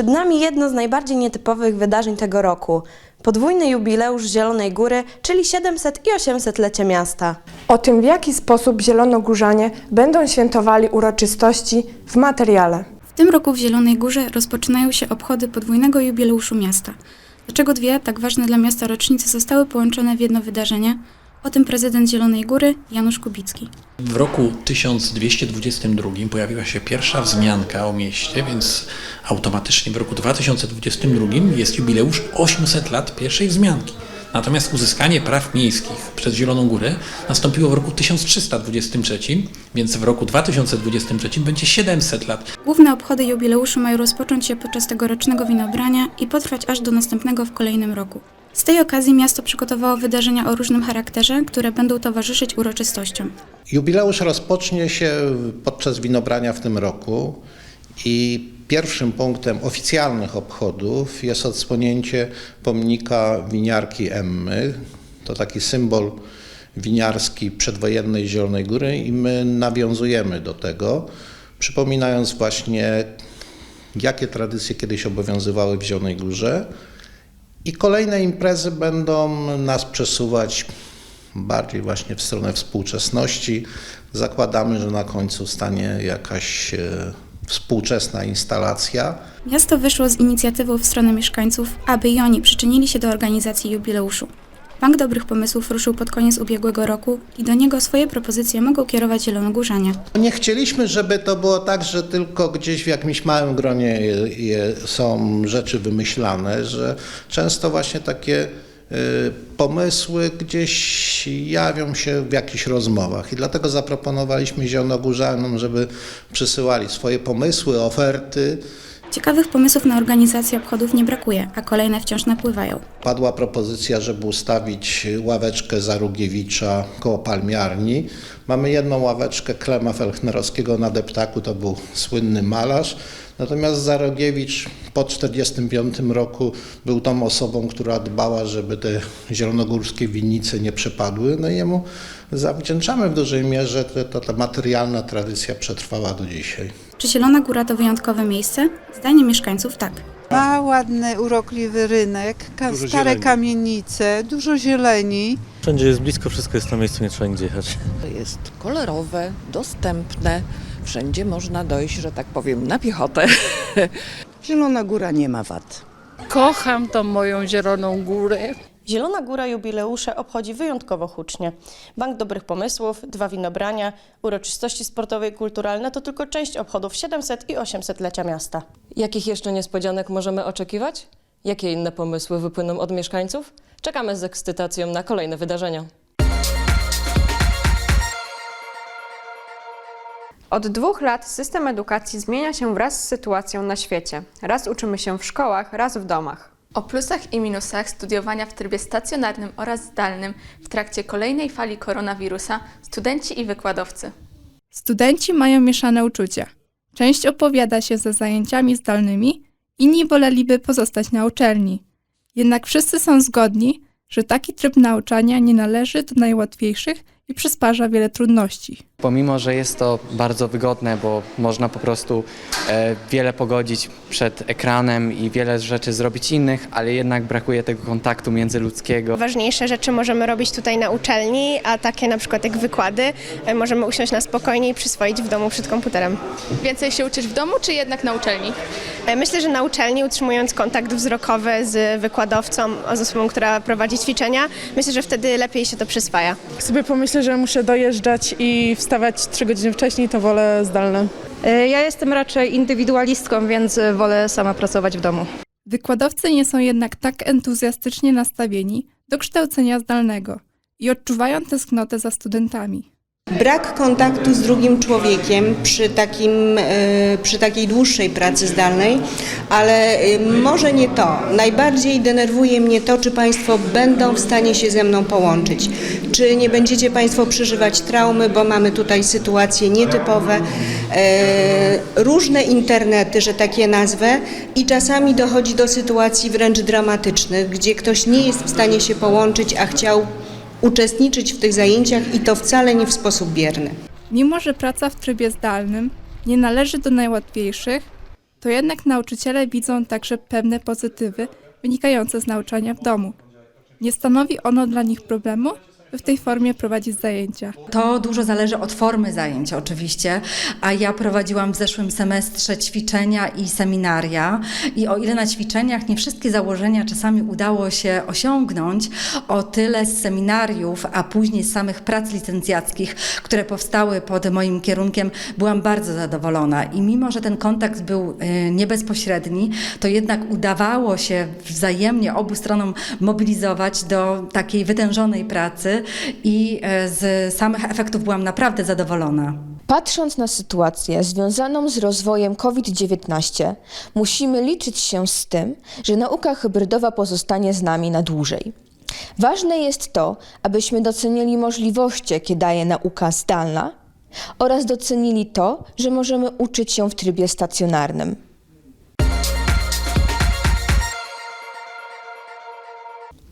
Przed nami jedno z najbardziej nietypowych wydarzeń tego roku. Podwójny jubileusz Zielonej Góry, czyli 700 i 800-lecie miasta. O tym, w jaki sposób zielonogórzanie będą świętowali uroczystości w materiale. W tym roku w Zielonej Górze rozpoczynają się obchody podwójnego jubileuszu miasta. Dlaczego dwie tak ważne dla miasta rocznice zostały połączone w jedno wydarzenie? O tym prezydent Zielonej Góry Janusz Kubicki. W roku 1222 pojawiła się pierwsza wzmianka o mieście, więc automatycznie w roku 2022 jest jubileusz 800 lat pierwszej wzmianki. Natomiast uzyskanie praw miejskich przez Zieloną Górę nastąpiło w roku 1323, więc w roku 2023 będzie 700 lat. Główne obchody jubileuszu mają rozpocząć się podczas tegorocznego winobrania i potrwać aż do następnego w kolejnym roku. Z tej okazji miasto przygotowało wydarzenia o różnym charakterze, które będą towarzyszyć uroczystościom. Jubileusz rozpocznie się podczas winobrania w tym roku i pierwszym punktem oficjalnych obchodów jest odsłonięcie pomnika winiarki Emmy. To taki symbol winiarski przedwojennej Zielonej Góry i my nawiązujemy do tego, przypominając właśnie jakie tradycje kiedyś obowiązywały w Zielonej Górze. I kolejne imprezy będą nas przesuwać bardziej właśnie w stronę współczesności. Zakładamy, że na końcu stanie jakaś e, współczesna instalacja. Miasto wyszło z inicjatywą w stronę mieszkańców, aby i oni przyczynili się do organizacji jubileuszu. Bank Dobrych Pomysłów ruszył pod koniec ubiegłego roku i do niego swoje propozycje mogą kierować zielonogórzanie. Nie chcieliśmy, żeby to było tak, że tylko gdzieś w jakimś małym gronie je, je są rzeczy wymyślane, że często właśnie takie y, pomysły gdzieś jawią się w jakichś rozmowach i dlatego zaproponowaliśmy Zielonogórzanom, żeby przysyłali swoje pomysły, oferty. Ciekawych pomysłów na organizację obchodów nie brakuje, a kolejne wciąż napływają. Padła propozycja, żeby ustawić ławeczkę Zarugiewicza koło palmiarni. Mamy jedną ławeczkę Klema Felchnerowskiego na deptaku, to był słynny malarz. Natomiast Zarogiewicz po 1945 roku był tą osobą, która dbała, żeby te zielonogórskie winnice nie przepadły. No i jemu zawdzięczamy w dużej mierze, że ta, ta materialna tradycja przetrwała do dzisiaj. Czy Zielona Góra to wyjątkowe miejsce? Zdaniem mieszkańców tak. Ma ładny, urokliwy rynek, ka- Dużo stare zieleni. kamienice, dużo zieleni. Wszędzie jest blisko, wszystko jest na miejscu, nie trzeba nigdzie jechać. Jest kolorowe, dostępne. Wszędzie można dojść, że tak powiem, na piechotę. Zielona Góra nie ma wad. Kocham tą moją Zieloną Górę. Zielona Góra jubileusze obchodzi wyjątkowo hucznie. Bank Dobrych Pomysłów, dwa winobrania, uroczystości sportowe i kulturalne to tylko część obchodów 700 i 800-lecia miasta. Jakich jeszcze niespodzianek możemy oczekiwać? Jakie inne pomysły wypłyną od mieszkańców? Czekamy z ekscytacją na kolejne wydarzenia. Od dwóch lat system edukacji zmienia się wraz z sytuacją na świecie. Raz uczymy się w szkołach, raz w domach. O plusach i minusach studiowania w trybie stacjonarnym oraz zdalnym w trakcie kolejnej fali koronawirusa studenci i wykładowcy. Studenci mają mieszane uczucia. Część opowiada się za zajęciami zdalnymi, inni woleliby pozostać na uczelni. Jednak wszyscy są zgodni, że taki tryb nauczania nie należy do najłatwiejszych i przysparza wiele trudności. Pomimo, że jest to bardzo wygodne, bo można po prostu e, wiele pogodzić przed ekranem i wiele rzeczy zrobić innych, ale jednak brakuje tego kontaktu międzyludzkiego. Ważniejsze rzeczy możemy robić tutaj na uczelni, a takie na przykład jak wykłady e, możemy usiąść na spokojnie i przyswoić w domu przed komputerem. Więcej się uczysz w domu czy jednak na uczelni? E, Myślę, że na uczelni utrzymując kontakt wzrokowy z wykładowcą, z osobą, która prowadzi ćwiczenia, myślę, że wtedy lepiej się to przyswaja. Sobie pomyślę, że muszę dojeżdżać i wstawać 3 godziny wcześniej, to wolę zdalne. Ja jestem raczej indywidualistką, więc wolę sama pracować w domu. Wykładowcy nie są jednak tak entuzjastycznie nastawieni do kształcenia zdalnego i odczuwają tęsknotę za studentami. Brak kontaktu z drugim człowiekiem przy, takim, e, przy takiej dłuższej pracy zdalnej, ale e, może nie to. Najbardziej denerwuje mnie to, czy Państwo będą w stanie się ze mną połączyć. Czy nie będziecie Państwo przeżywać traumy, bo mamy tutaj sytuacje nietypowe, e, różne internety, że takie nazwę, i czasami dochodzi do sytuacji wręcz dramatycznych, gdzie ktoś nie jest w stanie się połączyć, a chciał uczestniczyć w tych zajęciach i to wcale nie w sposób bierny. Mimo, że praca w trybie zdalnym nie należy do najłatwiejszych, to jednak nauczyciele widzą także pewne pozytywy wynikające z nauczania w domu. Nie stanowi ono dla nich problemu, w tej formie prowadzić zajęcia. To dużo zależy od formy zajęć oczywiście, a ja prowadziłam w zeszłym semestrze ćwiczenia i seminaria. I o ile na ćwiczeniach nie wszystkie założenia czasami udało się osiągnąć, o tyle z seminariów, a później z samych prac licencjackich, które powstały pod moim kierunkiem, byłam bardzo zadowolona. I mimo, że ten kontakt był y, nie bezpośredni, to jednak udawało się wzajemnie obu stronom mobilizować do takiej wytężonej pracy i e, z samych efektów byłam naprawdę zadowolona. Patrząc na sytuację związaną z rozwojem COVID-19, musimy liczyć się z tym, że nauka hybrydowa pozostanie z nami na dłużej. Ważne jest to, abyśmy docenili możliwości, jakie daje nauka zdalna oraz docenili to, że możemy uczyć się w trybie stacjonarnym.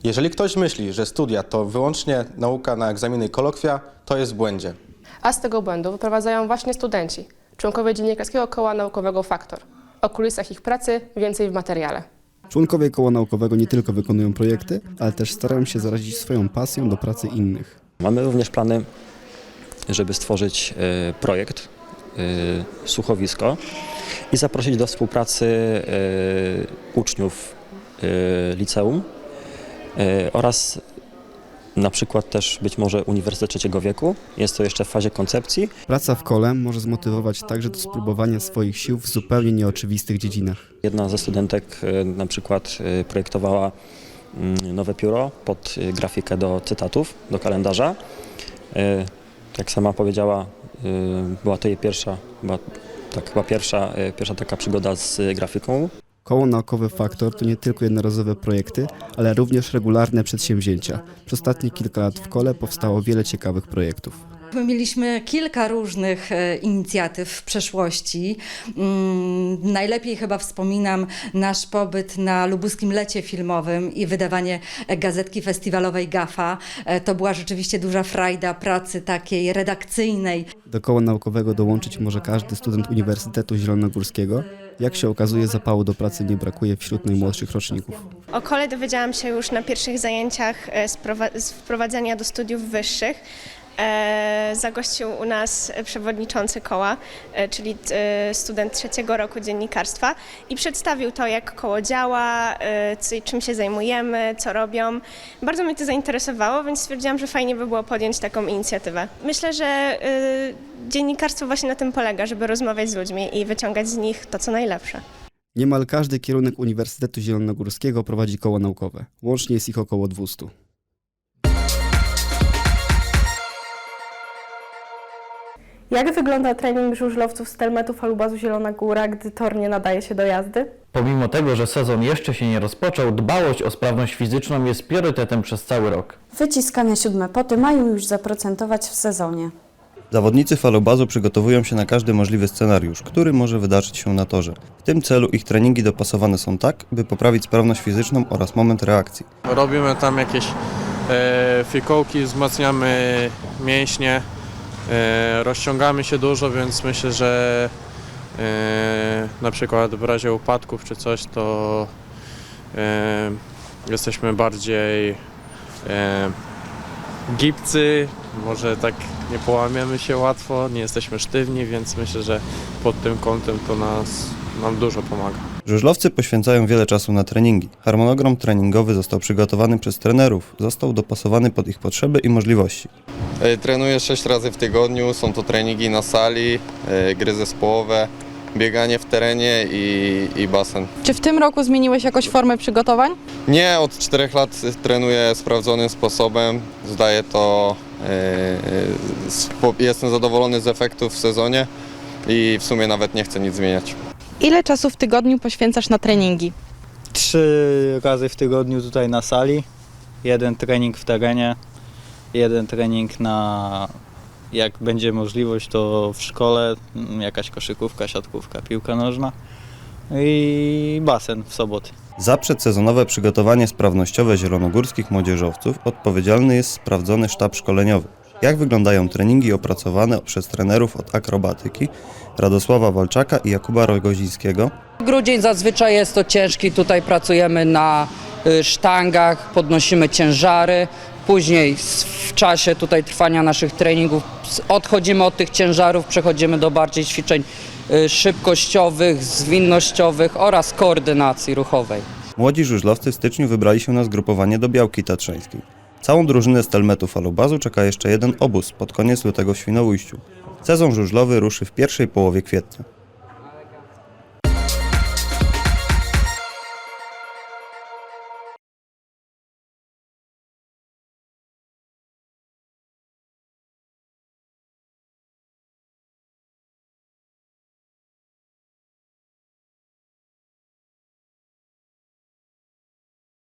Jeżeli ktoś myśli, że studia to wyłącznie nauka na egzaminy i kolokwia, to jest w błędzie. A z tego błędu wyprowadzają właśnie studenci, członkowie Dziennikarskiego Koła Naukowego Faktor. O kulisach ich pracy więcej w materiale. Członkowie koła naukowego nie tylko wykonują projekty, ale też starają się zarazić swoją pasją do pracy innych. Mamy również plany, żeby stworzyć e, projekt e, słuchowisko i zaprosić do współpracy e, uczniów liceum oraz na przykład też być może Uniwersytet Trzeciego Wieku. Jest to jeszcze w fazie koncepcji. Praca w kole może zmotywować także do spróbowania swoich sił w zupełnie nieoczywistych dziedzinach. Jedna ze studentek e, na przykład e, projektowała mm, nowe pióro pod e, grafikę do cytatów, do kalendarza. E, Jak sama powiedziała, e, była to jej pierwsza, była, tak, chyba pierwsza, e, pierwsza taka przygoda z e, grafiką. Koło naukowe Faktor to nie tylko jednorazowe projekty, ale również regularne przedsięwzięcia. Przez ostatnie kilka lat w kole powstało wiele ciekawych projektów. My Mieliśmy kilka różnych e, inicjatyw w przeszłości. Mm, najlepiej chyba wspominam nasz pobyt na lubuskim lecie filmowym i wydawanie e, gazetki festiwalowej GAFA. E, To była rzeczywiście duża frajda pracy takiej redakcyjnej. Do koła naukowego dołączyć może każdy student Uniwersytetu Zielonogórskiego. Jak się okazuje, zapału do pracy nie brakuje wśród najmłodszych roczników. O kole dowiedziałam się już na pierwszych zajęciach e, z prowa- z wprowadzenia do studiów wyższych. E, Zagościł u nas przewodniczący koła, e, czyli e, student trzeciego roku dziennikarstwa i przedstawił to, jak koło działa, czym się zajmujemy, co robią. Bardzo mnie to zainteresowało, więc stwierdziłam, że fajnie by było podjąć taką inicjatywę. Myślę, że dziennikarstwo właśnie na tym polega, żeby rozmawiać z ludźmi i wyciągać z nich to, co najlepsze. Niemal każdy kierunek Uniwersytetu Zielonogórskiego prowadzi koło naukowe. Łącznie jest ich około 200. Jak wygląda trening żużlowców z Telmetu Falubazu Zielona Góra, gdy tor nie nadaje się do jazdy? Pomimo tego, że sezon jeszcze się nie rozpoczął, dbałość o sprawność fizyczną jest priorytetem przez cały rok. Wyciskane siódme poty mają już zaprocentować w sezonie. Zawodnicy falobazu przygotowują się na każdy możliwy scenariusz, który może wydarzyć się na torze. W tym celu ich treningi dopasowane są tak, by poprawić sprawność fizyczną oraz moment reakcji. Robimy tam jakieś e, fikołki, wzmacniamy mięśnie, rozciągamy się dużo, więc myślę, że e, na przykład w razie upadków czy coś, to e, jesteśmy bardziej e, gibcy, może tak nie połamiemy się łatwo, nie jesteśmy sztywni, więc myślę, że pod tym kątem to nas, nam dużo pomaga. Żużlowcy poświęcają wiele czasu na treningi. Harmonogram treningowy został przygotowany przez trenerów, został dopasowany pod ich potrzeby i możliwości. E, Trenuję 6 razy w tygodniu, są to treningi na sali, e, gry zespołowe, bieganie w terenie i, i basen. Czy w tym roku zmieniłeś jakoś formę przygotowań? Nie, od 4 lat trenuję sprawdzonym sposobem, zdaję to, e, jestem zadowolony z efektów w sezonie i w sumie nawet nie chcę nic zmieniać. Ile czasu w tygodniu poświęcasz na treningi? Trzy razy w tygodniu tutaj na sali, jeden trening w terenie, jeden trening na jak będzie możliwość to w szkole, mm, jakaś koszykówka, siatkówka, piłka nożna i basen w soboty. Za przedsezonowe przygotowanie sprawnościowe zielonogórskich młodzieżowców odpowiedzialny jest sprawdzony sztab szkoleniowy. Jak wyglądają treningi opracowane przez trenerów od akrobatyki Radosława Walczaka i Jakuba Rogozińskiego, Grudzień zazwyczaj jest to ciężki, tutaj pracujemy na y, sztangach, podnosimy ciężary. Później w czasie tutaj trwania naszych treningów odchodzimy od tych ciężarów, przechodzimy do bardziej ćwiczeń y, szybkościowych, zwinnościowych oraz koordynacji ruchowej. Młodzi żużlowcy w styczniu wybrali się na zgrupowanie do Białki Tatrzańskiej. Całą drużynę Stelmetu Falubazu czeka jeszcze jeden obóz pod koniec lutego w Świnoujściu. Sezon żużlowy ruszy w pierwszej połowie kwietnia.